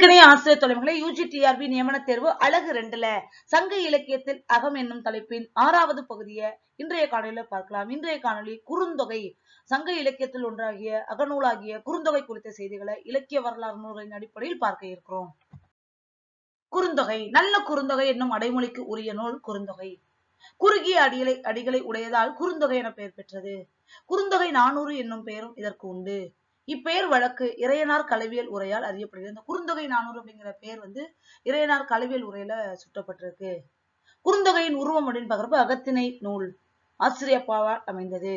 அன்புக்கிணைய ஆசிரியர் தலைவர்களை UG TRP நியமன தேர்வு அழகு ரெண்டுல. சங்க இலக்கியத்தில் அகம் என்னும் தலைப்பின் ஆறாவது பகுதியை இன்றைய காணொலியில பார்க்கலாம். இன்றைய காணொலி குறுந்தொகை சங்க இலக்கியத்தில் ஒன்றாகிய அகநூலாகிய குறுந்தொகை குறித்த செய்திகளை இலக்கிய வரலாறு நூல்களின் அடிப்படையில் பார்க்க இருக்கிறோம். குறுந்தொகை நல்ல குறுந்தொகை என்னும் அடைமொழிக்கு உரிய நூல் குறுந்தொகை. குறுகிய அடிகளை அடிகளை உடையதால் குறுந்தொகை என பெயர் பெற்றது. குறுந்தொகை நானூறு என்னும் பெயரும் இதற்கு உண்டு. இப்பெயர் வழக்கு இறையனார் கலவியல் உரையால் அறியப்படுகிறது. இந்த குறுந்தொகை நானூறு அப்படிங்கிற பெயர் வந்து இறையனார் கலவியல் உரையில சுட்டப்பட்டிருக்கு. குறுந்தொகையின் உருவம் அப்படின்னு பாக்குறப்ப அகத்திணை நூல் ஆசிரியப்பாவால் அமைந்தது.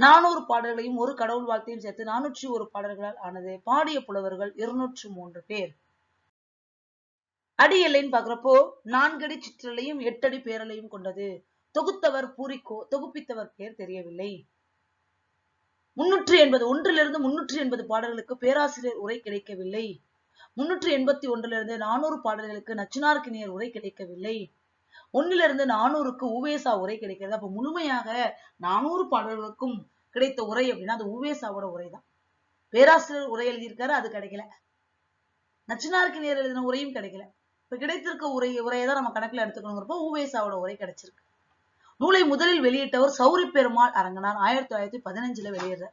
நானூறு பாடல்களையும் ஒரு கடவுள் வாழ்த்தையும் சேர்த்து நானூற்றி ஒரு பாடல்களால் ஆனது. பாடிய புலவர்கள் இருநூற்று மூன்று பேர். அடி எல்லைன்னு பாக்குறப்போ நான்கடி சிற்றலையும் எட்டடி பேரலையும் கொண்டது. தொகுத்தவர் பூரிக்கோ தொகுப்பித்தவர் பெயர் தெரியவில்லை. முன்னூற்றி எண்பது ஒன்றிலிருந்து முன்னூற்றி எண்பது பாடல்களுக்கு பேராசிரியர் உரை கிடைக்கவில்லை. முன்னூற்றி எண்பத்தி ஒன்றிலிருந்து நானூறு பாடல்களுக்கு நச்சினார்க்கினியர் உரை கிடைக்கவில்லை. ஒன்னிலிருந்து நானூறுக்கு உவேசா உரை கிடைக்கிறது. அப்ப முழுமையாக நானூறு பாடல்களுக்கும் கிடைத்த உரை அப்படின்னா அது உவேசாவோட உரை தான் பேராசிரியர் உரை எழுதியிருக்காரு அது கிடைக்கல. நச்சினார்க்கினியர் எழுதின உரையும் கிடைக்கல. இப்ப கிடைத்திருக்க உரை உரையை தான் நம்ம கணக்குல எடுத்துக்கணுங்கிறப்போ உவேசாவோட உரை கிடைச்சிருக்கு. நூலை முதலில் வெளியிட்டவர் சௌரி பெருமாள் அரங்கனார். ஆயிரத்தி தொள்ளாயிரத்தி பதினஞ்சுல வெளியிடுற.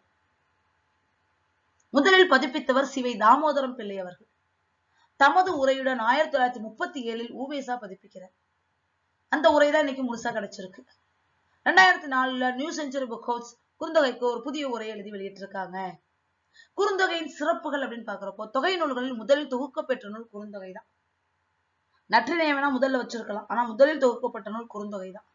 முதலில் பதிப்பித்தவர் சிவை தாமோதரம் பிள்ளை அவர்கள். தமது உரையுடன் ஆயிரத்தி தொள்ளாயிரத்தி முப்பத்தி ஏழில் ஊவேசா பதிப்பிக்கிறார். அந்த உரை தான் இன்னைக்கு முழுசா கிடைச்சிருக்கு. ரெண்டாயிரத்தி நாலுல நியூ செஞ்சுரி புக் ஹவுஸ் குறுந்தொகைக்கு ஒரு புதிய உரை எழுதி வெளியிட்டிருக்காங்க. குறுந்தொகையின் சிறப்புகள் அப்படின்னு பாக்குறப்போ தொகை நூல்களில் முதலில் தொகுக்கப்பெற்ற நூல் குறுந்தொகை தான் நற்றினை வேணா முதல்ல வச்சிருக்கலாம். ஆனா முதலில் தொகுக்கப்பட்ட நூல் குறுந்தொகை தான்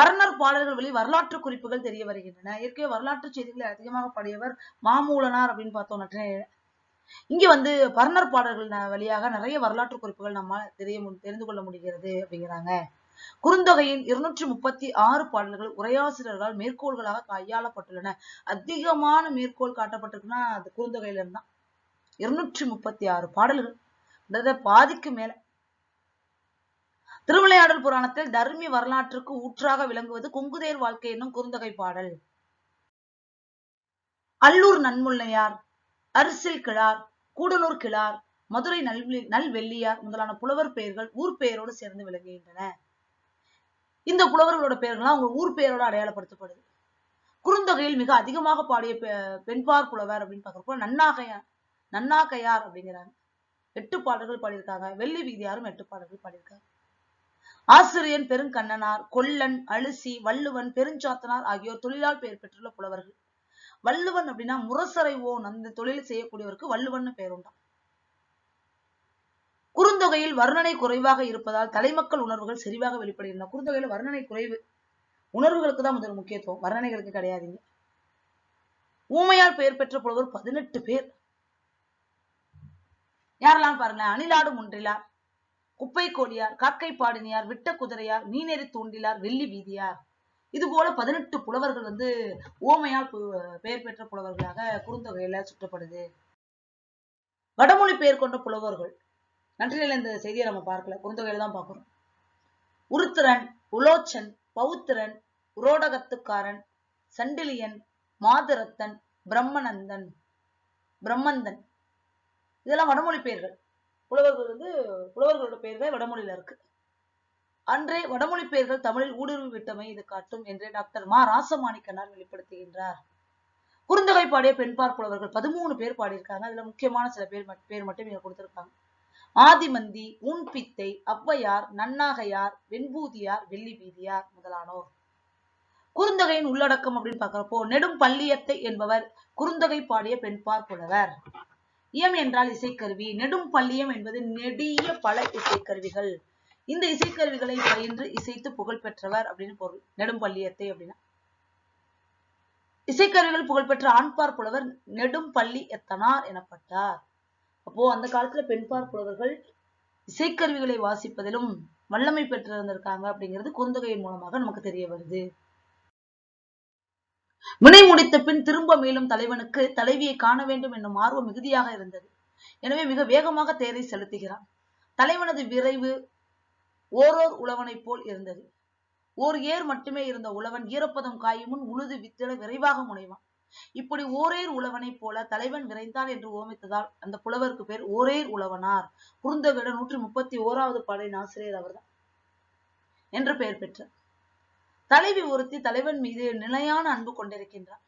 வர்ணர் பாடல்கள் வழி வரலாற்று குறிப்புகள் தெரிய வருகின்றன. ஏற்கனவே வரலாற்று செய்திகளை அதிகமாக பாடியவர் மாமூலனார் அப்படின்னு பார்த்தோம் இங்க வந்து பர்ணர் பாடல்கள் வழியாக நிறைய வரலாற்று குறிப்புகள் நம்ம தெரிய தெரிந்து கொள்ள முடிகிறது அப்படிங்கிறாங்க. குறுந்தொகையின் இருநூற்றி முப்பத்தி ஆறு பாடல்கள் உரையாசிரியர்களால் மேற்கோள்களாக கையாளப்பட்டுள்ளன. அதிகமான மேற்கோள் காட்டப்பட்டிருக்குன்னா அது குறுந்தொகையில இருந்தான் இருநூற்றி முப்பத்தி ஆறு பாடல்கள். பாதிக்கு மேல. திருவிளையாடல் புராணத்தில் தர்மி வரலாற்றுக்கு ஊற்றாக விளங்குவது கொங்குதேர் வாழ்க்கை என்னும் குறுந்தொகை பாடல். அல்லூர் நன்முல்லையார் அரிசில் கிழார் கூடலூர் கிழார் மதுரை நல்வெளி நல்வெள்ளியார் முதலான புலவர் பெயர்கள் ஊர் பெயரோடு சேர்ந்து விளங்குகின்றன. இந்த புலவர்களோட பெயர்கள்லாம் அவங்க ஊர் பெயரோட அடையாளப்படுத்தப்படுது. குறுந்தொகையில் மிக அதிகமாக பாடிய பெண்பார் புலவர் அப்படின்னு பாக்குறப்போ நன்னாகையார் நன்னாகையார் அப்படிங்கிறாங்க. எட்டு பாடல்கள் பாடியிருக்காங்க. வெள்ளி வீதியாரும் எட்டு பாடல்கள் பாடியிருக்காங்க. ஆசிரியன் பெருங்கண்ணனார் கொல்லன் அழுசி வள்ளுவன் பெருஞ்சாத்தனார் ஆகியோர் தொழிலால் பெயர் பெற்றுள்ள புலவர்கள். வள்ளுவன் அப்படின்னா முரசரை ஓன் அந்த தொழில் செய்யக்கூடியவருக்கு வள்ளுவன் பெயர் உண்டாம். குறுந்தொகையில் வர்ணனை குறைவாக இருப்பதால் தலைமக்கள் உணர்வுகள் செறிவாக வெளிப்படுகின்றன. குறுந்தொகையில் வர்ணனை குறைவு உணர்வுகளுக்கு தான் முதல் முக்கியத்துவம். வர்ணனைகளுக்கு கிடையாதுங்க. ஊமையால் பெயர் பெற்ற புலவர் பதினெட்டு பேர். யாரெல்லாம் பாருங்களேன் அணிலாடு ஒன்றிலார் குப்பை கோடியார் காக்கை பாடினியார் விட்ட குதிரையார் மீனெறி தூண்டிலார் வெள்ளி வீதியார். இது போல பதினெட்டு புலவர்கள் வந்து ஓமையால் பெயர் பெற்ற புலவர்களாக குறுந்தொகையில சுற்றப்படுது. வடமொழி பெயர் கொண்ட புலவர்கள். நன்றியில் இந்த செய்தியை நம்ம பார்க்கல. குறுந்தொகையில தான் பார்க்கிறோம். உருத்திரன் உலோச்சன் பௌத்திரன் உரோடகத்துக்காரன் சண்டிலியன் மாதரத்தன் பிரம்மநந்தன் பிரம்மந்தன். இதெல்லாம் வடமொழி பெயர்கள். புலவர்கள் வந்து புலவர்களோட பெயர்கள் வடமொழியில இருக்கு. அன்றே வடமொழி பெயர்கள் தமிழில் ஊடுருவி விட்டமை இது காட்டும் என்று டாக்டர் மா. ராசமாணிக்கனார் வெளிப்படுத்துகின்றார். குறுந்தொகை பாடிய பெண்பார் புலவர்கள் பதிமூணு பேர் பாடியிருக்காங்க. அதுல முக்கியமான சில பேர் பேர் மட்டும் இங்க கொடுத்திருக்காங்க ஆதிமந்தி உன்பித்தை ஔவையார் நன்னாகையார் வெண்பூதியார் வெள்ளி பீதியார் முதலானோர். குறுந்தொகையின் உள்ளடக்கம் அப்படின்னு பாக்குறப்போ நெடும் பள்ளியத்தை என்பவர் குறுந்தொகை பாடிய பெண்பார் புலவர். இயம் என்றால் இசைக்கருவி. நெடும் பள்ளியம் என்பது நெடிய பல இசைக்கருவிகள். இந்த இசைக்கருவிகளை பயின்று இசைத்து புகழ் பெற்றவர் அப்படின்னு பொருள். நெடும் பள்ளியத்தை அப்படின்னா. இசைக்கருவிகள் புகழ்பெற்ற ஆண்பார் புலவர் நெடும் பள்ளி எத்தனார் எனப்பட்டார். அப்போ அந்த காலத்துல பெண்பார் புலவர்கள் இசைக்கருவிகளை வாசிப்பதிலும் வல்லமை பெற்றிருந்திருக்காங்க அப்படிங்கிறது குறுந்தொகையின் மூலமாக நமக்கு தெரிய வருது. வினை முடித்த பின் திரும்ப மேலும் தலைவனுக்கு தலைவியை காண வேண்டும் என்னும் ஆர்வம் மிகுதியாக இருந்தது. எனவே மிக வேகமாக தேரை செலுத்துகிறான். தலைவனது விரைவு ஓரோர் உழவனைப் போல் இருந்தது. ஓர் ஏர் மட்டுமே இருந்த உழவன் ஈரப்பதம் காயும் முன் உழுது வித்திட விரைவாக முனைவான். இப்படி ஓரேர் உழவனைப் போல தலைவன் விரைந்தான் என்று ஓமித்ததால் அந்த புலவருக்கு பேர் ஓரேர் உழவனார். குறுந்தொகையோட நூற்றி முப்பத்தி ஓராவது பாடலின் ஆசிரியர் அவர்தான். என்று பெயர் பெற்றார். தலைவி ஒருத்தி தலைவன் மீது நிலையான அன்பு கொண்டிருக்கின்றார்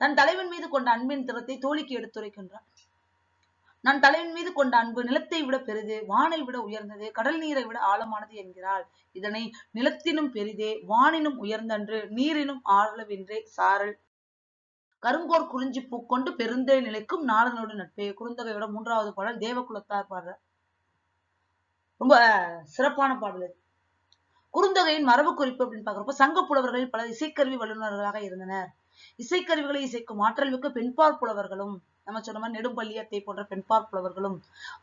தன் தலைவன் மீது கொண்ட அன்பின் திறத்தை தோழிக்கு எடுத்துரைக்கின்றார் நான் தலைவன் மீது கொண்ட அன்பு நிலத்தை விட பெரிது வானை விட உயர்ந்தது கடல் நீரை விட ஆழமானது என்கிறாள். இதனை நிலத்தினும் பெரிதே வானினும் உயர்ந்தன்று நீரினும் ஆழவென்றே சாரல். கருங்கோர் குறிஞ்சி பூக்கொண்டு பெருந்தே நிலைக்கும் நாடனோடு நட்பே குறுந்தகையோட மூன்றாவது பாடல் தேவகுலத்தார் பாடுற ரொம்ப சிறப்பான பாடல் இது. குறுந்தொகையின் மரபு குறிப்பு அப்படின்னு பாக்குறப்ப சங்க புலவர்களில் பல இசைக்கருவி வல்லுநர்களாக இருந்தனர். இசைக்கருவிகளை இசைக்கும் ஆற்றல் மிக்க பெண்பார் புலவர்களும் நம்ம சொன்ன மாதிரி நெடும்பள்ளியத்தை போன்ற பெண்பார் புலவர்களும்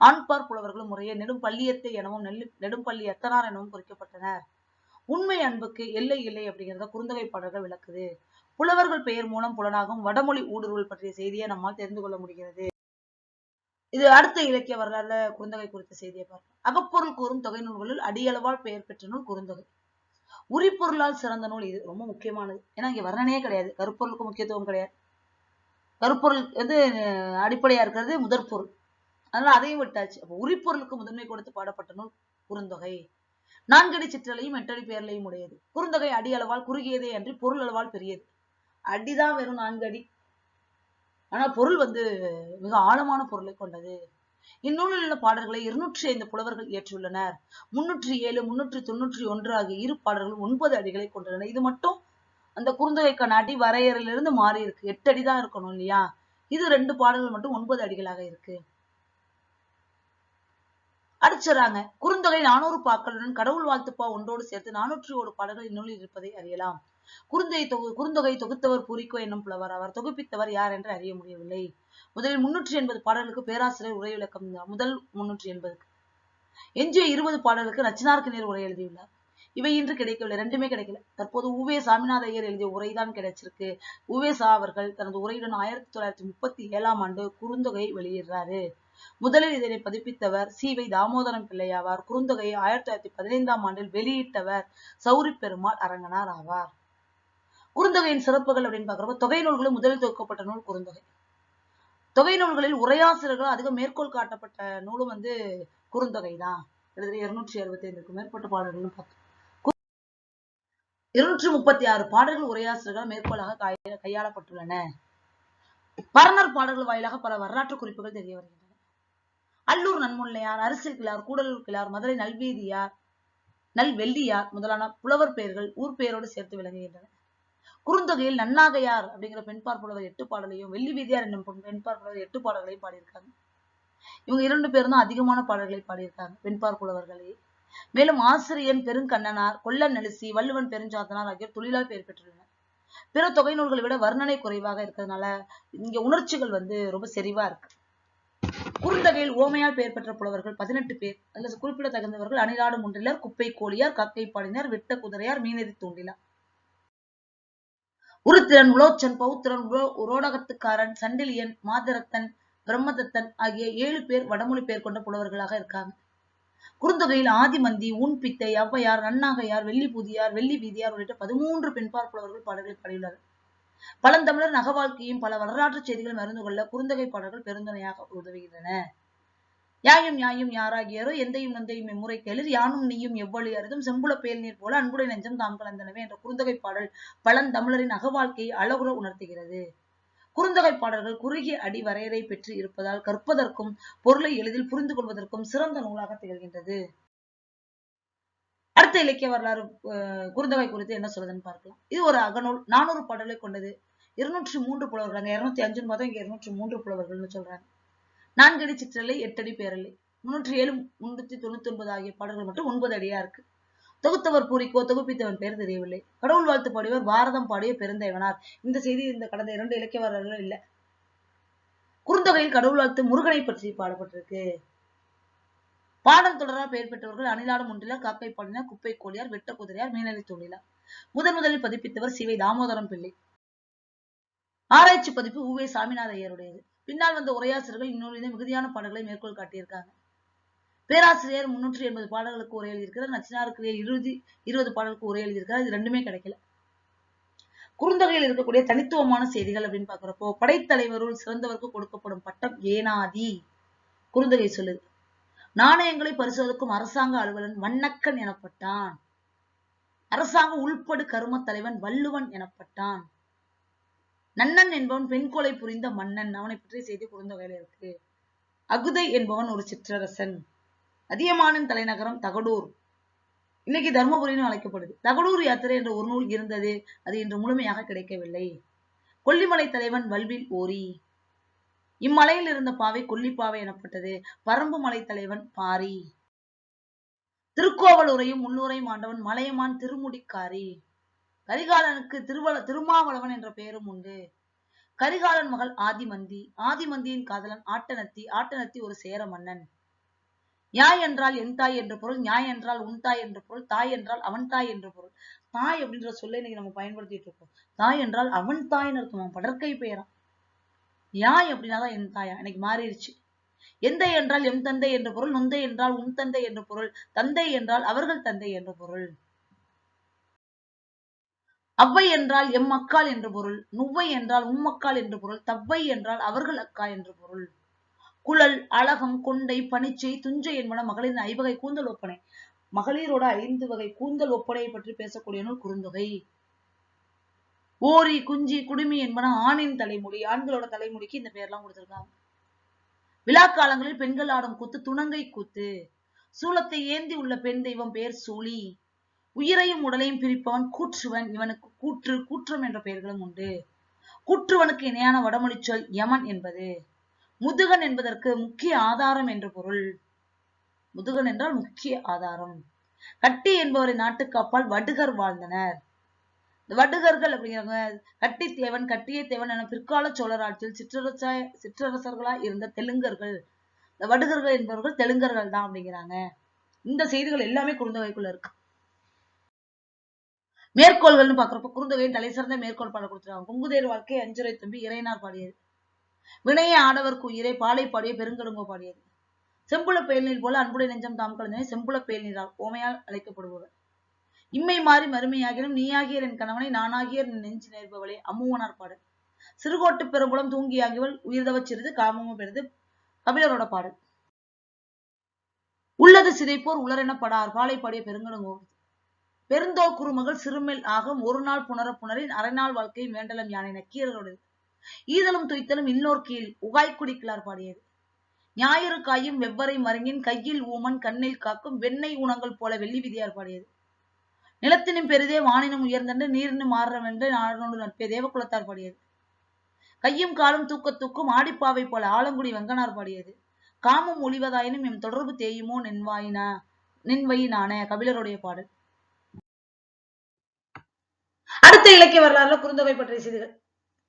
ஆண்பார் புலவர்களும் முறையே நெடும்பள்ளியத்தை எனவும் நெல்லு நெடும்பள்ளி எத்தனார் எனவும் குறிக்கப்பட்டனர். உண்மை அன்புக்கு எல்லை இல்லை அப்படிங்கிறத குறுந்தகை பாடல்கள் விளக்குது. புலவர்கள் பெயர் மூலம் புலனாகும் வடமொழி ஊடுருவல் பற்றிய செய்தியை நம்மால் தெரிந்து கொள்ள முடிகிறது. இது அடுத்த இலக்கிய வரலாறுல குறுந்தொகை குறித்த செய்தியை பார்ப்போம். அகப்பொருள் கூறும் தொகை நூல்களில் அடியளவால் பெயர் பெற்ற நூல் குறுந்தொகை. உரிப்பொருளால் சிறந்த நூல் இது ரொம்ப முக்கியமானது. ஏன்னா இங்க வர்ணனையே கிடையாது. கருப்பொருளுக்கு முக்கியத்துவம் கிடையாது. கருப்பொருள் வந்து அடிப்படையா இருக்கிறது முதற்பொருள் அதனால அதையும் விட்டாச்சு. அப்ப உரிப்பொருளுக்கு முதன்மை கொடுத்து பாடப்பட்ட நூல் குறுந்தொகை. நான்கடி சிற்றலையும் எட்டடி பேரலையும் உடையது. குறுந்தொகை அடி அளவால் குறுகியதே அன்றி பொருள் அளவால் பெரியது. அடிதான் வெறும் நான்கு ஆனால் ஆனா பொருள் வந்து மிக ஆழமான பொருளை கொண்டது. இந்நூலில் உள்ள பாடல்களை இருநூற்றி ஐந்து புலவர்கள் இயற்றியுள்ளனர். முன்னூற்றி ஏழு முன்னூற்றி தொண்ணூற்றி ஒன்று ஆகிய இரு பாடல்கள் ஒன்பது அடிகளை கொண்டுள்ளன. இது மட்டும் அந்த குறுந்தொகைக்கான அடி வரையறையிலிருந்து மாறி இருக்கு. எட்டு அடி தான் இருக்கணும் இல்லையா? இது ரெண்டு பாடல்கள் மட்டும் ஒன்பது அடிகளாக இருக்கு. அடிச்சிடறாங்க குறுந்தொகை நானூறு பாக்களுடன் கடவுள் வாழ்த்துப்பா ஒன்றோடு சேர்த்து நானூற்றி ஒரு பாடல்கள் இந்நூலில் இருப்பதை அறியலாம். குறுந்தொகை தொகு குறுந்தொகை தொகுத்தவர் பூரிக்கோ என்னும் புலவர். அவர் தொகுப்பித்தவர் யார் என்று அறிய முடியவில்லை. முதலில் முன்னூற்றி எண்பது பாடல்களுக்கு பேராசிரியர் உரை விளக்கம் முதல் முன்னூற்றி எண்பதுக்கு எஞ்சிய இருபது பாடலுக்கு நச்சினார்க்கு நேர் உரை எழுதியுள்ளார். இவை இன்று கிடைக்கவில்லை. ரெண்டுமே கிடைக்கல. தற்போது உவே சாமிநாத ஐயர் எழுதிய உரைதான் கிடைச்சிருக்கு. உவே சா அவர்கள் தனது உரையுடன் ஆயிரத்தி தொள்ளாயிரத்தி முப்பத்தி ஏழாம் ஆண்டு குறுந்தொகை வெளியிடுறாரு. முதலில் இதனை பதிப்பித்தவர் சீவை தாமோதரம் பிள்ளையாவார் குறுந்தொகையை ஆயிரத்தி தொள்ளாயிரத்தி பதினைந்தாம் ஆண்டில் வெளியிட்டவர் சௌரி பெருமாள் அரங்கனார் ஆவார். குறுந்தொகையின் சிறப்புகள் அப்படின்னு பார்க்குறப்ப தொகை நூல்களும் முதலில் தொகுக்கப்பட்ட நூல் குறுந்தொகை. தொகை நூல்களில் உரையாசிரியர்கள் அதிக மேற்கோள் காட்டப்பட்ட நூலும் வந்து குறுந்தொகை தான் கிட்டத்தட்ட இருநூற்றி அறுபத்தி ஐந்துக்கு மேற்பட்ட பாடல்களும் பார்த்தோம் இருநூற்றி முப்பத்தி ஆறு பாடல்கள் உரையாசிரியர்கள் மேற்கோளாக கையாளப்பட்டுள்ளன. பரணர் பாடல்கள் வாயிலாக பல வரலாற்று குறிப்புகள் தெரிய வருகின்றன. அல்லூர் நன்முல்லையார் அரசியல் கிழார் கூடலூர் கிழார் மதுரை நல்வீதியார் நல்வெள்ளியார் முதலான புலவர் பெயர்கள் ஊர் பெயரோடு சேர்த்து விளங்குகின்றன. குறுந்தொகையில் நன்னாகையார் அப்படிங்கிற பெண்பார் புலவர் எட்டு பாடலையும் வெள்ளி வீதியார் என்னும் பெண்- பெண்பார் புலவர் எட்டு பாடல்களையும் பாடியிருக்காங்க. இவங்க இரண்டு பேரும் தான் அதிகமான பாடல்களை பாடியிருக்காங்க பெண்பார் புலவர்களே. மேலும் ஆசிரியன் பெருங்கண்ணனார் கொல்லன் நெலிசி வள்ளுவன் பெருஞ்சாத்தனார் ஆகியோர் தொழிலால் பெயர் பெற்றுள்ளனர். பிற தொகை நூல்களை விட வர்ணனை குறைவாக இருக்கிறதுனால இங்க உணர்ச்சிகள் வந்து ரொம்ப செறிவா இருக்கு. குறுந்தகையில் ஓமையால் பெயர் பெற்ற புலவர்கள் பதினெட்டு பேர். அதுல குறிப்பிடத்தகுந்தவர்கள் அணிலாடு முன்றிலர் குப்பை கோழியார் கக்கை பாடினார் வெட்ட குதிரையார் மீனெறி தூண்டிலார். உருத்திரன் உலோச்சன் பௌத்திரன் உரோடகத்துக்காரன் சண்டிலியன் மாதரத்தன் பிரம்மதத்தன் ஆகிய ஏழு பேர் வடமொழி பேர் கொண்ட புலவர்களாக இருக்காங்க. குறுந்தொகையில் ஆதிமந்தி ஊன்பித்தை ஔவையார் நன்னாகையார் வெள்ளி புதியார் வெள்ளி வீதியார் உள்ளிட்ட பதிமூன்று பெண்பார் புலவர்கள் பாடல்களை பாடியுள்ளனர். பழந்தமிழர் நக வாழ்க்கையும் பல வரலாற்று செய்திகளும் அறிந்து கொள்ள குறுந்தொகை பாடல்கள் பெருந்துணையாக உதவுகின்றன. யாயும் யாயும் யாராகியாரோ எந்தையும் நந்தையும் இம்முறை கேளிர் யானும் நீயும் எவ்வளி அரிதும் செம்புல பேல் நீர் போல அன்புடை நெஞ்சம் தாம் கலந்தனவே என்ற குறுந்தகை பாடல் பழந்தமிழரின் அகவாழ்க்கையை அழகுற உணர்த்துகிறது. குறுந்தகை பாடல்கள் குறுகிய அடி வரையறை பெற்று இருப்பதால் கற்பதற்கும் பொருளை எளிதில் புரிந்து கொள்வதற்கும் சிறந்த நூலாக திகழ்கின்றது. அடுத்த இலக்கிய வரலாறு அஹ், குறித்து என்ன சொல்லுதுன்னு பார்க்கலாம். இது ஒரு அகநூல் நானூறு பாடலை கொண்டது. இருநூற்றி மூன்று புலவர்கள் அங்க இருநூத்தி அஞ்சுன்னு பார்த்தா இங்க இருநூற்றி மூன்று புலவர்கள்னு சொல்றாங்க. நான்கடி சிற்றலை எட்டடி பேரலை. முன்னூற்றி ஏழு முன்னூத்தி தொண்ணூத்தி ஒன்பது ஆகிய பாடல்கள் மட்டும் ஒன்பது அடியா இருக்கு. தொகுத்தவர் பூரிக்கோ தொகுப்பித்தவன் பேர் தெரியவில்லை. கடவுள் வாழ்த்து பாடியவர் பாரதம் பாடிய பெருந்தேவனார். இந்த செய்தி இந்த கடந்த இரண்டு இலக்கிய வரலாறுகள் இல்ல. குறுந்தொகையில் கடவுள் வாழ்த்து முருகனை பற்றி பாடப்பட்டிருக்கு. பாடல் தொடரால் பெயர் பெற்றவர்கள் அணிலாடும் ஒன்றில காக்கை பாடினார் குப்பை கோழியார் வெட்ட குதிரையார் மீனறி தோழிலார் முதன் முதலில் பதிப்பித்தவர் சிவை தாமோதரம் பிள்ளை. ஆராய்ச்சி பதிப்பு உவே சாமிநாத ஐயருடையது. பின்னால் வந்த உரையாசிரியர்கள் இந்நூலிலே மிகுதியான பாடல்களை மேற்கோள் காட்டியிருக்காங்க. பேராசிரியர் முன்னூற்றி எண்பது பாடல்களுக்கு உரை எழுதியிருக்கிறார். நச்சினாருக்கு இருபது இருபது பாடலுக்கு உரை எழுதியிருக்கிறார். இது ரெண்டுமே கிடைக்கல. குறுந்தொகையில் இருக்கக்கூடிய தனித்துவமான செய்திகள் அப்படின்னு பாக்குறப்போ படைத்தலைவருள் சிறந்தவருக்கு கொடுக்கப்படும் பட்டம் ஏனாதி. குறுந்தொகை சொல்லுது. நாணயங்களை பரிசோதிக்கும் அரசாங்க அலுவலன் வண்ணக்கன் எனப்பட்டான். அரசாங்க உள்படு கரும தலைவன் வள்ளுவன் எனப்பட்டான். நன்னன் என்பவன் பெண் கொலை புரிந்த மன்னன். அவனை பற்றி செய்தி குறுந்தொகையில இருக்கு. அகுதை என்பவன் ஒரு சிற்றரசன். அதியமானின் தலைநகரம் தகடூர். இன்னைக்கு தர்மபுரின்னு அழைக்கப்படுது. தகடூர் யாத்திரை என்ற ஒரு நூல் இருந்தது. அது இன்று முழுமையாக கிடைக்கவில்லை. கொல்லிமலை தலைவன் வல்வில் ஓரி. இம்மலையில் இருந்த பாவை கொல்லிப்பாவை எனப்பட்டது. பரம்பு மலை தலைவன் பாரி. திருக்கோவலூரையும் முன்னூரையும் ஆண்டவன் மலையமான் திருமுடிக்காரி. கரிகாலனுக்கு திருவள திருமாவளவன் என்ற பெயரும் உண்டு. கரிகாலன் மகள் ஆதிமந்தி. ஆதிமந்தியின் காதலன் ஆட்டனத்தி ஆட்டனத்தி ஒரு சேர மன்னன். யாய் என்றால் என் தாய் என்ற பொருள் நியாய் என்றால் உன் தாய் என்ற பொருள் தாய் என்றால் அவன் தாய் என்ற பொருள். தாய் அப்படின்ற சொல்லை இன்னைக்கு நம்ம பயன்படுத்திட்டு இருக்கோம். தாய் என்றால் அவன் தாய்னு அர்த்தம். படற்கை பெயரா. யாய் அப்படின்னாதான் என் தாயா. எனக்கு மாறிடுச்சு. எந்தை என்றால் எம் தந்தை என்ற பொருள் நொந்தை என்றால் உன் தந்தை என்ற பொருள் தந்தை என்றால் அவர்கள் தந்தை என்ற பொருள். அவ்வை என்றால் எம் அக்காள் என்று பொருள் நுவ்வை என்றால் உம்மக்கால் என்று பொருள் தவ்வை என்றால் அவர்கள் அக்கா என்று பொருள். குழல் அழகம் கொண்டை பனிச்சை துஞ்சை என்பன மகளின் ஐவகை கூந்தல் ஒப்பனை. மகளிரோட ஐந்து வகை கூந்தல் ஒப்பனையை பற்றி பேசக்கூடிய நூல் குறுந்தொகை. ஓரி குஞ்சி குடுமி என்பன ஆணின் தலைமுடி ஆண்களோட தலைமுடிக்கு இந்த பேர்லாம் கொடுத்திருக்காங்க. விழா காலங்களில் பெண்கள் ஆடும் கூத்து துணங்கை கூத்து. சூலத்தை ஏந்தி உள்ள பெண் தெய்வம் பெயர் சூழி உயிரையும் உடலையும் பிரிப்பவன் கூற்றுவன். இவனுக்கு கூற்று கூற்றம் என்ற பெயர்களும் உண்டு. கூற்றுவனுக்கு இணையான வடமொழி சொல் யமன் என்பது. முதுகன் என்பதற்கு முக்கிய ஆதாரம் என்று பொருள். முதுகன் என்றால் முக்கிய ஆதாரம். கட்டி என்பவரின் நாட்டுக்கு அப்பால் வடுகர் வாழ்ந்தனர். வடுகர்கள் அப்படிங்கிறவங்க கட்டி தேவன் கட்டிய தேவன் என பிற்கால சோழர் ஆட்சியில் சிற்றரச சிற்றரசர்களாய் இருந்த தெலுங்கர்கள். இந்த வடுகர்கள் என்பவர்கள் தெலுங்கர்கள் தான் அப்படிங்கிறாங்க. இந்த செய்திகள் எல்லாமே குறுந்தொகைக்குள்ள இருக்கு. மேற்கோள்கள்னு பாக்குறப்ப குறுந்தொகையின் தலை சிறந்த மேற்கோள் பாட கொடுத்துருக்காங்க. குங்குதேர் வாழ்க்கை அஞ்சுரை தம்பி இறைனார் பாடியது. வினைய ஆடவர்க்கு உயிரை பாலை பாடிய பெருங்கடுங்கோ பாடியது. செம்புல பேல்நீர் போல அன்புடைய நெஞ்சம் தாம் கலந்தனை செம்புல பேல்நீரால் ஓமையால் அழைக்கப்படுபவர். இம்மை மாறி மறுமையாகினும் நீயாகியர் என் கணவனை நானாகிய நெஞ்சு நேர்பவளே அம்முவனார் பாடல். சிறுகோட்டு பெருங்குளம் தூங்கியாகியவள் உயிர்தவ சிறிது காமமும் பெறுது கபிலரோட பாடல். உள்ளது சிதைப்போர் உளரெனப்படார் பாலை பாடிய பெருங்கடுங்கோ பெருந்தோ குறுமகள் சிறுமெல் ஆகும். ஒரு நாள் புணர புணரின் அரைநாள் வாழ்க்கை வேண்டலம் யானை நக்கீரரோடு ஈதலும் துய்த்தலும் இன்னோர் கீழ் உகாய்க்குடி கிளார் பாடியது. ஞாயிறு காயும் வெவ்வரை மருங்கின் கையில் ஊமன் கண்ணில் காக்கும் வெண்ணெய் ஊனங்கள் போல வெள்ளி விதியார் பாடியது. நிலத்தினும் பெரிதே வானினும் உயர்ந்தன்று நீரினும் மாறவென்று நாடனோடு நட்பே தேவகுலத்தார் பாடியது. கையும் காலும் தூக்க தூக்கும் ஆடிப்பாவை போல ஆலங்குடி வெங்கனார் பாடியது. காமம் ஒளிவதாயினும் எம் தொடர்பு தேயுமோ நின்வாயினா நின்வையினான கபிலருடைய பாடல். அடுத்த இலக்கிய வரலாறுல குறுந்தொகை பற்றிய செய்திகள்.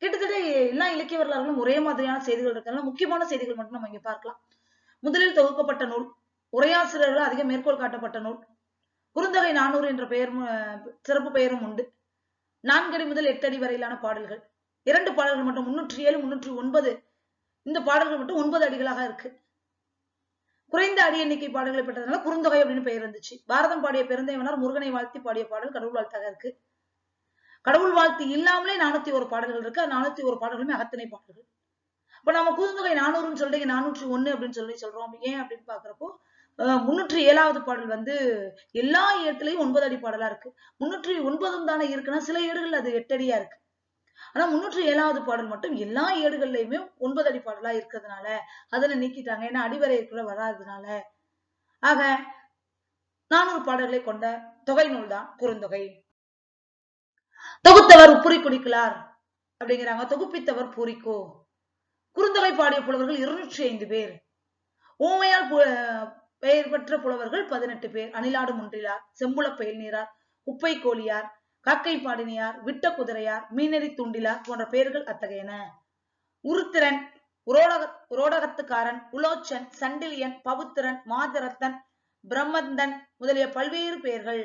கிட்டத்தட்ட எல்லா இலக்கிய வரலாறுகளும் ஒரே மாதிரியான செய்திகள் இருக்கிறதுனால முக்கியமான செய்திகள் மட்டும் நம்ம இங்க பார்க்கலாம். முதலில் தொகுக்கப்பட்ட நூல் உரையாசிரியர்கள் அதிக மேற்கோள் காட்டப்பட்ட நூல் குறுந்தொகை நானூறு என்ற பெயர் சிறப்பு பெயரும் உண்டு. நான்கடி முதல் எட்டு அடி வரையிலான பாடல்கள். இரண்டு பாடல்கள் மட்டும் முன்னூற்றி ஏழு முன்னூற்றி ஒன்பது. இந்த பாடல்கள் மட்டும் ஒன்பது அடிகளாக இருக்கு. குறைந்த அடி எண்ணிக்கை பாடல்களை பெற்றதுனால குறுந்தொகை அப்படின்னு பெயர் இருந்துச்சு பாரதம் பாடிய பிறந்தவனார் முருகனை வாழ்த்தி பாடிய பாடல் கடவுள் வாழ்த்தாக இருக்கு. கடவுள் வாழ்த்து இல்லாமலே நானூத்தி ஒரு பாடல்கள் இருக்கு. நானூத்தி ஒரு பாடல்களுமே அகத்திணை பாடல்கள். இப்ப நம்ம குறுந்தொகை நானூறுன்னு சொல்றீங்க நானூற்றி ஒண்ணு அப்படின்னு சொல்லி சொல்றோம். ஏன் அப்படின்னு பாக்குறப்போ முன்னூற்றி ஏழாவது பாடல் வந்து எல்லா இடத்துலயும் ஒன்பது அடி பாடலா இருக்கு. முன்னூற்றி ஒன்பதும் தானே இருக்குன்னா சில ஏடுகள் அது எட்டடியா இருக்கு. ஆனா முன்னூற்றி ஏழாவது பாடல் மட்டும் எல்லா ஏடுகள்லயுமே ஒன்பது அடி பாடலா இருக்கிறதுனால அதுல நீக்கிட்டாங்க. ஏன்னா அடிவரைக்குள்ள வராததுனால. ஆக நானூறு பாடல்களை கொண்ட தொகை நூல் தான் குறுந்தொகை. தொகுத்தவர் உப்புரி குடிக்கலார் அப்படிங்கிறாங்க. தொகுப்பித்தவர் பூரிக்கோ. குறுந்தொகை பாடிய புலவர்கள் இருநூற்றி ஐந்து பேர். ஊமையால் பெயர் பெற்ற புலவர்கள் பதினெட்டு பேர். அணிலாடு முன்றிலார் செம்புல பெயல் நீரார் குப்பை கோழியார் காக்கை பாடினியார் விட்ட குதிரையார் மீனெறி துண்டிலார் போன்ற பெயர்கள் அத்தகையன. உருத்திரன் உரோடக உரோடகத்துக்காரன் உலோச்சன் சண்டிலியன் பவுத்திரன் மாதரத்தன் பிரம்மந்தன் முதலிய பல்வேறு பெயர்கள்.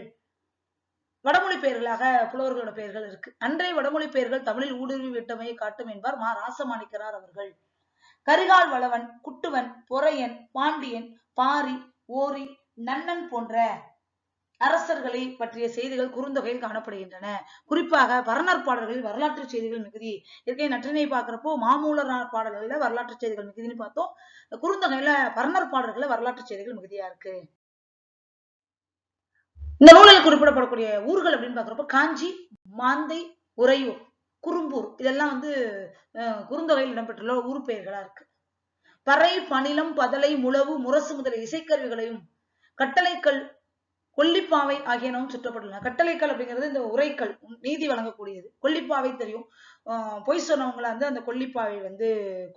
வடமொழி பெயர்களாக புலவர்களோட பெயர்கள் இருக்கு. அன்றைய வடமொழி பெயர்கள் தமிழில் ஊடுருவி விட்டமையை காட்டும் என்பார் மா ராசமாணிக்கரார் அவர்கள். கரிகால் வளவன் குட்டுவன் பொறையன் பாண்டியன் பாரி ஓரி நன்னன் போன்ற அரசர்களை பற்றிய செய்திகள் குறுந்தொகையில் காணப்படுகின்றன. குறிப்பாக பரணர் பாடல்களில் வரலாற்று செய்திகள் மிகுதி. இயற்கை நற்றினை பார்க்கிறப்போ மாமூலரார் பாடல்களில் வரலாற்று செய்திகள் மிகுதின்னு பார்த்தோம். குறுந்தொகையில பரணர் பாடல்களில் வரலாற்று செய்திகள் மிகுதியா இருக்கு. இந்த நூலில் குறிப்பிடப்படக்கூடிய ஊர்கள் அப்படின்னு பாக்குறப்ப காஞ்சி மாந்தை உறையூர் குறும்பூர் இதெல்லாம் வந்து அஹ், குறுந்தொகையில் இடம்பெற்றுள்ள ஊர் பெயர்களா இருக்கு. பறை பணிலம் பதலை முழவு முரசு முதலிய இசைக்கருவிகளையும் கட்டளைக்கல் கொல்லிப்பாவை ஆகியனவும் சுற்றப்பட்டுள்ளன. கட்டளைக்கல் அப்படிங்கிறது இந்த உரைக்கல் நீதி வழங்கக்கூடியது. கொல்லிப்பாவை தெரியும். ஆஹ் பொய் சொன்னவங்களை வந்து அந்த கொல்லிப்பாவை வந்து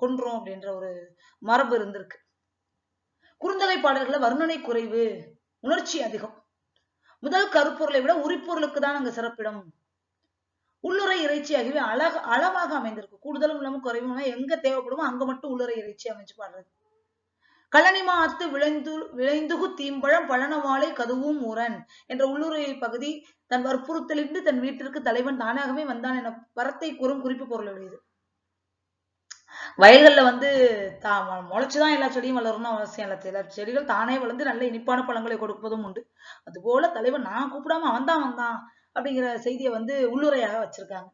கொன்றோம் அப்படின்ற ஒரு மரபு இருந்திருக்கு. குறுந்தொகை பாடல்கள வர்ணனை குறைவு உணர்ச்சி அதிகம். முதல் கருப்பொருளை விட உரிப்பொருளுக்கு தான் அங்க சிறப்பிடம். உள்ளுரை இறைச்சி ஆகியவை அழக அளவாக அமைந்திருக்கு. கூடுதலும் இல்லாம குறைவும் எங்க தேவைப்படுமோ அங்க மட்டும் உள்ளுரை இறைச்சி அமைச்சு பாடுறது. கழனிமா அத்து விளைந்து விளைந்துகு தீம்பழம் பழனவாளை கதுவும் உரன் என்ற உள்ளுரை பகுதி தன் வற்புறுத்தலின்றி தன் வீட்டிற்கு தலைவன் தானாகவே வந்தான் என பரத்தை கூறும் குறிப்பு பொருளுடையது. வயல்கள்ல வந்து தா மொ- முளைச்சுதான் எல்லா செடியும் வளரணும்னு அவசியம் இல்லை. சில செடிகள் தானே வளர்ந்து நல்ல இனிப்பான பழங்களை கொடுப்பதும் உண்டு. அதுபோல தலைவர் நான் கூப்பிடாம அவன் தான் வந்தான் அப்படிங்கிற செய்தியை வந்து உள்ளுரையாக வச்சிருக்காங்க.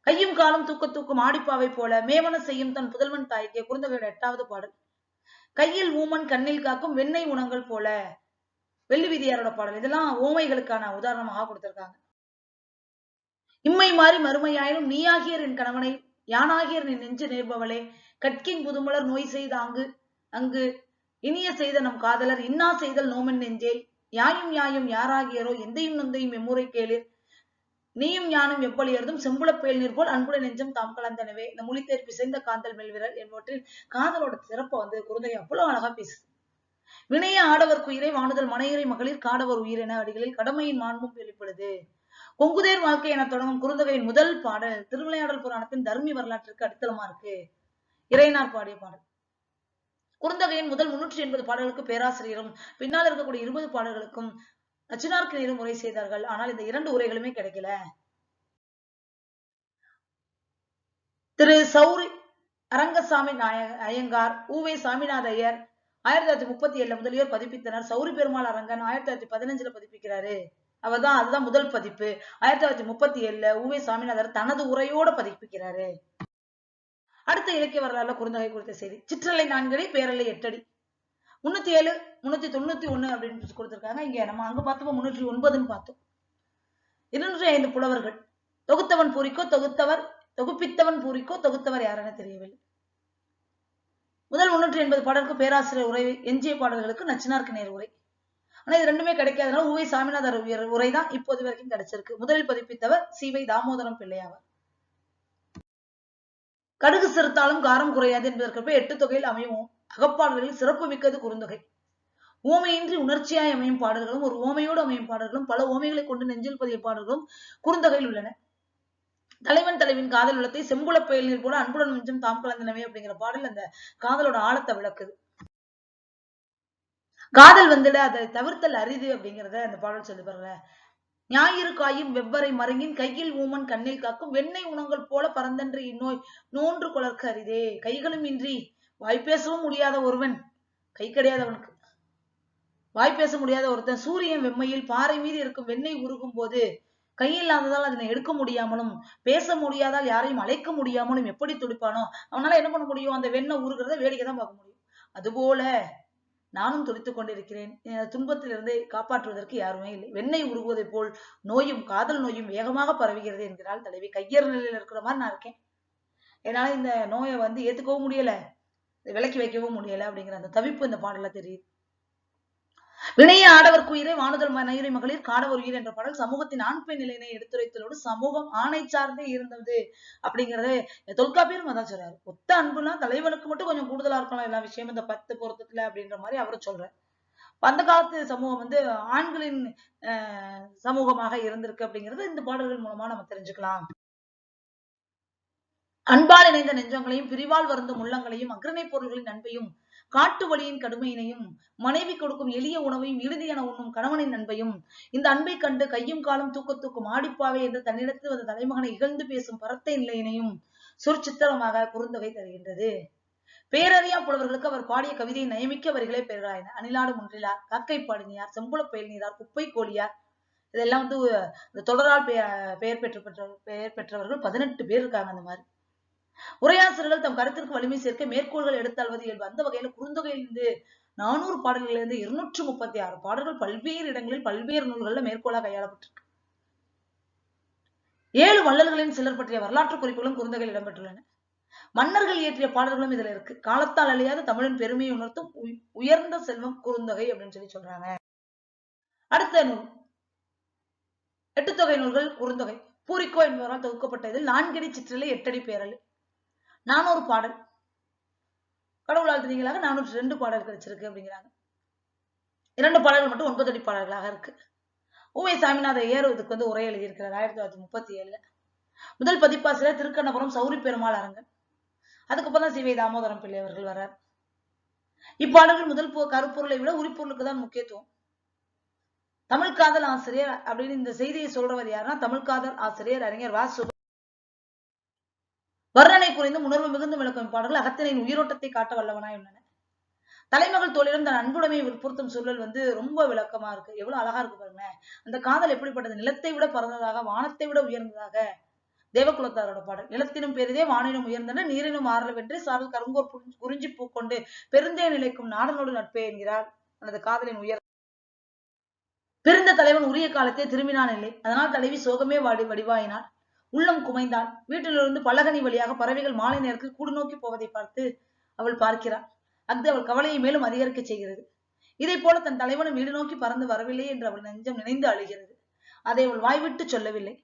கையும் காலும் தூக்க தூக்கும் ஆடிப்பாவை போல மேவன செய்யும் தன் புதல்வன் தாய்க்கு குறுந்தகையோட எட்டாவது பாடல். கையில் ஊமன் கண்ணில் காக்கும் வெண்ணெய் உணங்கள் போல வெள்ளி விதியாரோட பாடல். இதெல்லாம் ஓமைகளுக்கான உதாரணமாக கொடுத்திருக்காங்க. இம்மை மாறி மறுமையாயினும் நீயாகியர் என் கணவனை யானாகியர் நீ நெஞ்சு நேர்பவளே கற்கின் புதுமலர் நோய் செய்த அங்கு அங்கு இனிய செய்த நம் காதலர் இன்னா செய்தல் நோமன் நெஞ்சே. யாயும் யாயும் யாராகியரோ எந்தையும் நொந்தையும் எம்முறை கேளிர். நீயும் ஞானும் எவ்வளியர்தும் செம்புளப் பேல் நீர் போல் அன்புட நெஞ்சம் தாம் கலந்தனவே. இந்த மொழித்தேர் பிசைந்த காந்தல் மெல்விரல் என்பவற்றில் காதலோட சிறப்பை வந்து குருந்தை அவ்வளவு அழகா பேசு வினைய ஆடவர் குயிரை வாணுதல் மனையரை மகளிர் காடவர் உயிரென அடிகளில் கடமையின் மாண்பும் வெளிப்படுது. கொங்குதேர் வாழ்க்கை என தொடங்கும் குறுந்தொகையின் முதல் பாடல் திருவிளையாடல் புராணத்தின் தர்மி வரலாற்றிற்கு அடித்தளமா இருக்கு. இறையனார் பாடிய பாடல். குறுந்தொகையின் முதல் முன்னூற்றி எண்பது பாடல்களுக்கு பேராசிரியரும் பின்னால் இருக்கக்கூடிய இருபது பாடல்களுக்கும் நச்சினார்க்கு உரை செய்தார்கள். ஆனால் இந்த இரண்டு உரைகளுமே கிடைக்கல. திரு சௌரி அரங்கசாமி நாய ஐயங்கார் உவே சாமிநாத ஐயர் ஆயிரத்தி தொள்ளாயிரத்தி முப்பத்தி ஏழுல முதலியோர் பதிப்பித்தனர். சௌரி பெருமாள் அரங்கன் ஆயிரத்தி தொள்ளாயிரத்தி பதினஞ்சுல பதிப்பிக்கிறாரு. அவர்தான் அதுதான் முதல் பதிப்பு. ஆயிரத்தி தொள்ளாயிரத்தி முப்பத்தி ஏழுல உவே சாமிநாதர் தனது உரையோட பதிப்பிக்கிறாரு. அடுத்த இலக்கிய வரலாறுல குறுந்தொகை குறித்த செய்தி. சிற்றலை நான்கடி பேரலை எட்டடி. முன்னூத்தி ஏழு முன்னூத்தி தொண்ணூத்தி ஒண்ணு அப்படின்னு கொடுத்திருக்காங்க. இங்க நம்ம அங்க பார்த்தப்போ முன்னூற்றி ஒன்பதுன்னு பார்த்தோம். இருநூற்றி ஐந்து புலவர்கள். தொகுத்தவன் பூரிக்கோ தொகுத்தவர் தொகுப்பித்தவன் பூரிக்கோ தொகுத்தவர் யாரென தெரியவில்லை. முதல் முன்னூற்றி எண்பது பாடலுக்கு பேராசிரியர் உரை எஞ்சிய பாடல்களுக்கு நச்சினார்க்கு நேர் உரை. ஆனா இது ரெண்டுமே கிடைக்காதனால உவை சாமிநாதர் உயர் உரை தான் இப்போது வரைக்கும் கிடைச்சிருக்கு. முதலில் பதிப்பித்தவர் சிவை தாமோதரம் பிள்ளையாவர் கடுகு சிறுத்தாலும் காரம் குறையாது என்பதற்கு எட்டு தொகையில் அமையும் அகப்பாடல்களில் சிறப்பு மிக்கது குறுந்தொகை. ஓமையின்றி உணர்ச்சியாய் அமையும் பாடல்களும் ஒரு ஓமையோடு அமையும் பாடல்களும் பல ஓமைகளை கொண்டு நெஞ்சில் பதிய பாடல்களும் குறுந்தொகையில் உள்ளன. தலைவன் தலைவின் காதல் உள்ளத்தை செம்புல புயல் நீர் போல அன்புடன் மிஞ்சும் தாம் கலந்தனவே அப்படிங்கிற பாடல் அந்த காதலோட ஆழத்தை விளக்குது. காதல் வந்துட அதை தவிர்த்தல் அரிது அப்படிங்கிறத அந்த பாடல் சொல்லி பாருங்க ஞாயிறு காயும் வெவ்வரை மருங்கின் கையில் ஊமன் கண்ணில் காக்கும் வெண்ணெய் உணங்கள் போல பரந்தன்று இந்நோய் நோன்று குளர்க்க அரிதே. கைகளும் இன்றி வாய் பேசவும் முடியாத ஒருவன் கை கிடையாதவனுக்கு. வாய் பேச முடியாத ஒருத்தன் சூரியன் வெம்மையில் பாறை மீது இருக்கும் வெண்ணெய் உருகும் போது கையில்லாததால் அதனை எடுக்க முடியாமலும் பேச முடியாதால் யாரையும் அழைக்க முடியாமலும் எப்படி துடிப்பானோ அவனால என்ன பண்ண முடியும்? அந்த வெண்ணெய் உருகிறத வேடிக்கை தான் பார்க்க முடியும். அதுபோல நானும் துடித்துக் கொண்டிருக்கிறேன். துன்பத்திலிருந்து காப்பாற்றுவதற்கு யாருமே இல்லை. வெண்ணெய் உருகுவதைப் போல் நோயும் காதல் நோயும் வேகமாக பரவுகிறது என்கிறாள் தலைவி. கையர் நிலையில் இருக்கிற மாதிரி நான் இருக்கேன். என்னால இந்த நோயை வந்து ஏத்துக்கவும் முடியல. விலக்கி வைக்கவும் முடியல அப்படிங்கிற அந்த தவிப்பு இந்த பாடல தெரியுது. வினைய ஆடவர் குயிரை வானுதல் மனையுரை மகளிர் காடவர் உயிர் என்ற பாடல் சமூகத்தின் ஆண் பெண் நிலையினை எடுத்துரைத்தலோடு சமூகம் ஆணை சார்ந்தே இருந்தது அப்படிங்கறது தொல்காப்பியரும் அதான் சொல்றாரு. ஒத்த அன்புனா தலைவனுக்கு மட்டும் கொஞ்சம் கூடுதலா இருக்கலாம் எல்லா விஷயமும் இந்த பத்து பொருத்தத்துல அப்படின்ற மாதிரி அவரும் சொல்றாரு. அந்த காலத்து சமூகம் வந்து ஆண்களின் சமூகமாக இருந்திருக்கு அப்படிங்கிறது இந்த பாடல்கள் மூலமா நம்ம தெரிஞ்சுக்கலாம். அன்பால் இணைந்த நெஞ்சங்களையும் பிரிவால் வருந்தும் உள்ளங்களையும் அக்ரணை பொருள்களின் அன்பையும் காட்டு வழியின் கடுமையினையும் மனைவி கொடுக்கும் எளிய உணவையும் இறுதியென உண்ணும் கணவனின் அன்பையும் இந்த அன்பை கண்டு கையும் காலும் தூக்க தூக்கும் ஆடிப்பாவே என்று தன்னிடத்தில் வந்த தலைமகனை இகழ்ந்து பேசும் பரத்தை நிலையினையும் சுர்ச்சித்திரமாக குறுந்தொகை தருகின்றது. பேரறியா புலவர்களுக்கு அவர் பாடிய கவிதையை நயமிக்க வரிகளே பெயராயின அணிலாடு முன்றிலார் காக்கை பாடினியார் செம்புல பெயல் நீரார் குப்பை கோழியார் இதெல்லாம் வந்து இந்த தொடரால் பெயர் பெற்று பெற்ற பெயர் பெற்றவர்கள் பதினெட்டு பேர் இருக்காங்க அந்த மாதிரி. உரையாசிரியர்கள் தம் கருத்திற்கு வலிமை சேர்க்க மேற்கோள்கள் எடுத்தாள்வது இயல்பு. அந்த வகையில குறுந்தொகையிலிருந்து நானூறு பாடல்களிலிருந்து இருநூற்று முப்பத்தி ஆறு பாடல்கள் பல்வேறு இடங்களில் பல்வேறு நூல்கள்ல மேற்கோளாக கையாளப்பட்டிருக்கு. ஏழு வள்ளல்களின் சிலர் பற்றிய வரலாற்று குறிப்புகளும் குறுந்தகையில் இடம்பெற்றுள்ளன. மன்னர்கள் இயற்றிய பாடல்களும் இதுல இருக்கு. காலத்தால் அழியாத தமிழின் பெருமையை உணர்த்தும் உயர்ந்த செல்வம் குறுந்தொகை அப்படின்னு சொல்லி சொல்றாங்க. அடுத்த நூல். எட்டு தொகை நூல்கள் குறுந்தொகை. பூரிக்கோ என்பவரால் தொகுக்கப்பட்ட இதில் நான்கடி சிற்றிலை எட்டடி பேரல் நானூறு பாடல். கடவுளால் திணிகளாக நானூற்றி ரெண்டு பாடல் கிடைச்சிருக்கு அப்படிங்கிறாங்க. இரண்டு பாடல்கள் மட்டும் ஒன்பது அடி பாடல்களாக இருக்கு. உமை சாமிநாத ஏறுவதுக்கு வந்து உரை எழுதியிருக்கிறார். ஆயிரத்தி தொள்ளாயிரத்தி முப்பத்தி ஏழுல. முதல் பதிப்பாசிரியர் திருக்கண்ணபுரம் சௌரி பெருமாள் அரங்கன். அதுக்கப்புறம் தான் சிவை தாமோதரம் பிள்ளை அவர்கள் வர்றார். இப்பாடல்கள் முதல் கருப்பொருளை விட உரிப்பொருளுக்கு தான் முக்கியத்துவம். தமிழ்காதல் ஆசிரியர் அப்படின்னு இந்த செய்தியை சொல்றவர் யாருன்னா தமிழ் காதல் ஆசிரியர் அறிஞர் வா வர்ணனை குறைந்து உணர்வு மிகுந்து விளக்கும் பாடல்கள் அகத்தினின் உயிரோட்டத்தை காட்ட வல்லவனாய் உள்ளன தலைமகள் தோழிடம் தன் அன்புடைமையை வற்புறுத்தும் சூழல் வந்து ரொம்ப விளக்கமா இருக்கு. எவ்வளவு அழகா இருக்கு பாருங்களேன். அந்த காதல் எப்படிப்பட்டது? நிலத்தை விட பறந்ததாக வானத்தை விட உயர்ந்ததாக. தேவகுலத்தாரோட பாடல். நிலத்தினும் பெரிதே வானிலும் உயர்ந்தன நீரினும் ஆறல வென்று சாரல் கருங்கோர் குறிஞ்சி பூக்கொண்டு பெருந்தே நிலைக்கும் நாடனோடு நட்பே என்கிறார். தனது காதலின் உயர் பிறந்த தலைவன் உரிய காலத்தே திரும்பினான் இல்லை. அதனால் தலைவி சோகமே வாடி வடிவாயினாள். உள்ளம் குமைந்தாள் வீட்டிலிருந்து பலகனி வழியாக பறவைகள் மாலை நேரத்தில் கூடு நோக்கி போவதை பார்த்து அவள் பார்க்கிறாள். அஃது அவள் கவலையை மேலும் அதிகரிக்க செய்கிறது. இதை போல தன் தலைவனும் வீடு நோக்கி பறந்து வரவில்லை என்று அவள் நெஞ்சம் நினைந்து அழுகிறது. அதை அவள் வாய்விட்டு சொல்லவில்லை.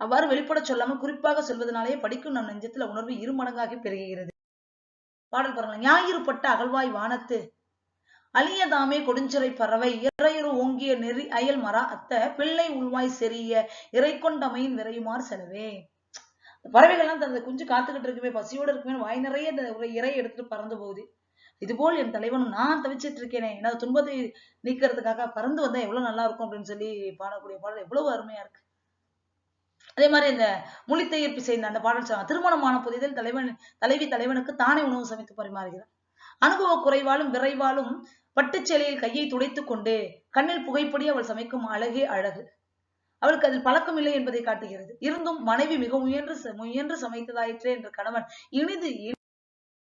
அவ்வாறு வெளிப்படச் சொல்லாமல் குறிப்பாக சொல்வதனாலேயே படிக்கும் நம் நெஞ்சத்தில் உணர்வு இருமடங்காகி பெருகுகிறது. பாடல் பாருங்கள் ஞாயிறு பட்ட அகழ்வாய் வானத்து அழியதாமே கொடுஞ்சிறை பறவை இறையுறு ஓங்கிய நெறி அயல் மரா அத்த பிள்ளை உள்வாய் செறிய இறை கொண்டமையின் விரையுமாறு செலவே. பறவைகள்லாம் தனது குஞ்சு காத்துக்கிட்டு இருக்குமே பசியோடு இருக்குமே வாய் நிறைய இந்த இறை எடுத்துட்டு பறந்து போகுது. இதுபோல் என் தலைவனும் நான் தவிச்சிட்டு இருக்கேனே எனது துன்பத்தை நீக்கிறதுக்காக பறந்து வந்தா எவ்வளவு நல்லா இருக்கும் அப்படின்னு சொல்லி பாடக்கூடிய பாடல் எவ்வளவு அருமையா இருக்கு. அதே மாதிரி இந்த முளித்தையர் பிசைந்த அந்த பாடல் சொல்லுவாங்க திருமணமான புதிதில் தலைவன் தலைவி தலைவனுக்கு தானே உணவு சமைத்து பரிமாறுகிறார். அனுபவ குறைவாலும் விரைவாலும் பட்டுச்சேலையில் கையை துடைத்துக் கொண்டு கண்ணில் புகைப்படி அவள் சமைக்கும் அழகே அழகு. அவளுக்கு அதில் பழக்கம் இல்லை என்பதை காட்டுகிறது. இருந்தும் மனைவி மிக முயன்று ச- முயன்று சமைத்ததாயிற்றே என்ற கணவன் இனிது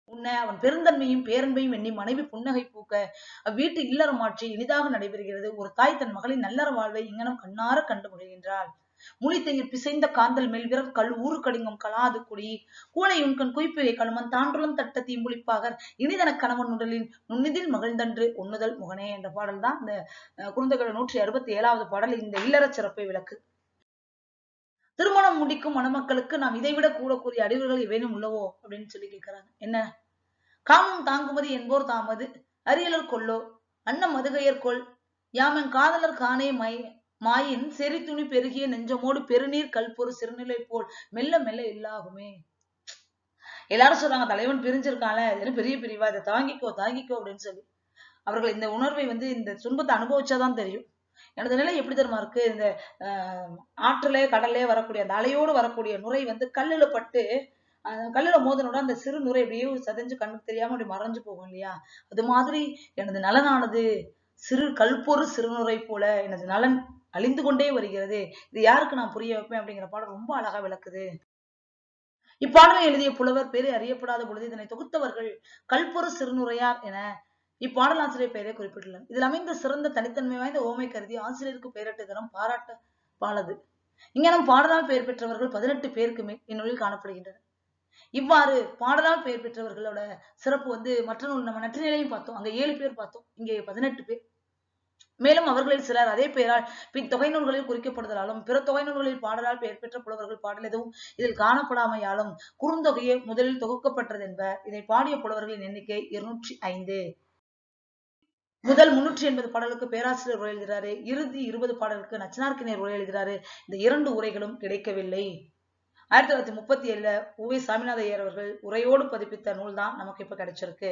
உன்னை அவன் பெருந்தன்மையும் பேரன்பையும் எண்ணி மனைவி புன்னகை பூக்க அவ்வீட்டு இல்லறமாட்சி இனிதாக நடைபெறுகிறது. ஒரு தாய் தன் மகளின் நல்லற வாழ்வை இங்கனம் கண்ணார கண்டு முடிகின்றாள் முளித்தையில் பிசைந்த காந்தல் மேல் விரல் கல் ஊறு கடிங்கும் கலாது குடி கூளை உண்கண் குய்ப்பிகை கழுமன் தாண்டுலம் தட்ட தீம்புளிப்பாகர் இனிதன கணவன் உடலின் நுண்ணிதில் மகிழ்ந்தன்று உண்ணுதல் முகனே என்ற பாடல் தான் இந்த அஹ், நூற்றி அறுபத்தி ஏழாவது பாடல் இந்த இல்லறச் சிறப்பை விளக்கு. திருமணம் முடிக்கும் மணமக்களுக்கு நாம் இதைவிட கூறக்கூடிய அறிவுகள் எவேனும் உள்ளவோ அப்படின்னு சொல்லி கேட்கிறாங்க என்ன? காமம் தாங்குமதி என்போர் தாமது அரியலர் கொல்லோ அன்னம் மதுகையர் கொள் யாமன் காதலர் காணே மை மாயின் செறி துணி பெருகிய நெஞ்சமோடு பெருநீர் கல்பொரு சிறுநிலை போல் மெல்ல மெல்ல இல்லாகுமே. எல்லாரும் சொல்றாங்க தலைவன் பிரிஞ்சிருக்கான்ல இதெல்லாம் பெரிய பிரிவா? இதை தாங்கிக்கோ தாங்கிக்கோ அப்படின்னு சொல்லி. அவர்கள் இந்த உணர்வை வந்து இந்த துன்பத்தை அனுபவிச்சாதான் தெரியும். எனது நிலை எப்படி தெரியுமா இருக்கு? இந்த ஆஹ் ஆற்றிலே கடல்லே வரக்கூடிய அந்த அலையோடு வரக்கூடிய நுரை வந்து கல்லுல பட்டு கல்லுல மோதனோட அந்த சிறு நுரை அப்படியே சதைஞ்சு கண்ணுக்கு தெரியாம அப்படி மறைஞ்சு போகும் இல்லையா? அது மாதிரி எனது நலனானது சிறு கல்பொரு சிறுநுரை போல எனது நலன் அழிந்து கொண்டே வருகிறது. இது யாருக்கு நான் புரிய வைப்பேன் அப்படிங்கிற பாடல் ரொம்ப அழகா விளக்குது. இப்பாடலை எழுதிய புலவர் பேரு அறியப்படாத பொழுது இதனை தொகுத்தவர்கள் கல்பொரு சிறுநுரையார் என இப்பாடல் ஆசிரியர் பெயரை குறிப்பிட்டுள்ளனர். இதில் அமைந்த சிறந்த தனித்தன்மை வாய்ந்த ஓமை கருதி ஆசிரியருக்கு பெயரிட்ட பாராட்ட பாலது இங்கனம் பாடலால் பெயர் பெற்றவர்கள் பதினெட்டு பேருக்கு மேல் இந்நூலில் காணப்படுகின்றனர். இவ்வாறு பாடலால் பெயர் பெற்றவர்களோட சிறப்பு வந்து மற்ற நூல் நம்ம நற்றினையிலையும் பார்த்தோம். அங்க ஏழு பேர் பார்த்தோம். இங்கே பதினெட்டு பேர். மேலும் அவர்களில் சிலர் அதே பெயரால் பின் தொகை நூல்களில் குறிக்கப்படுதலாலும் பிற தொகை நூல்களில் பாடலால் பெயர் பெற்ற புலவர்கள் பாடல் எதுவும் இதில் காணப்படாமையாலும் குறுந்தொகையே முதலில் தொகுக்கப்பட்டது என்பர் இதை பாடிய புலவர்களின் எண்ணிக்கை இருநூற்றி ஐந்து. முதல் முன்னூற்றி எண்பது பாடலுக்கு பேராசிரியர் உரை எழுதுகிறாரு. இறுதி இருபது பாடலுக்கு நச்சனார்க்கினர் உரை எழுதுகிறாரு. இந்த இரண்டு உரைகளும் கிடைக்கவில்லை. ஆயிரத்தி தொள்ளாயிரத்தி முப்பத்தி ஏழுல உவே சாமிநாத ஐயர் அவர்கள் உரையோடு பதிப்பித்த நூல் தான் நமக்கு இப்ப கிடைச்சிருக்கு.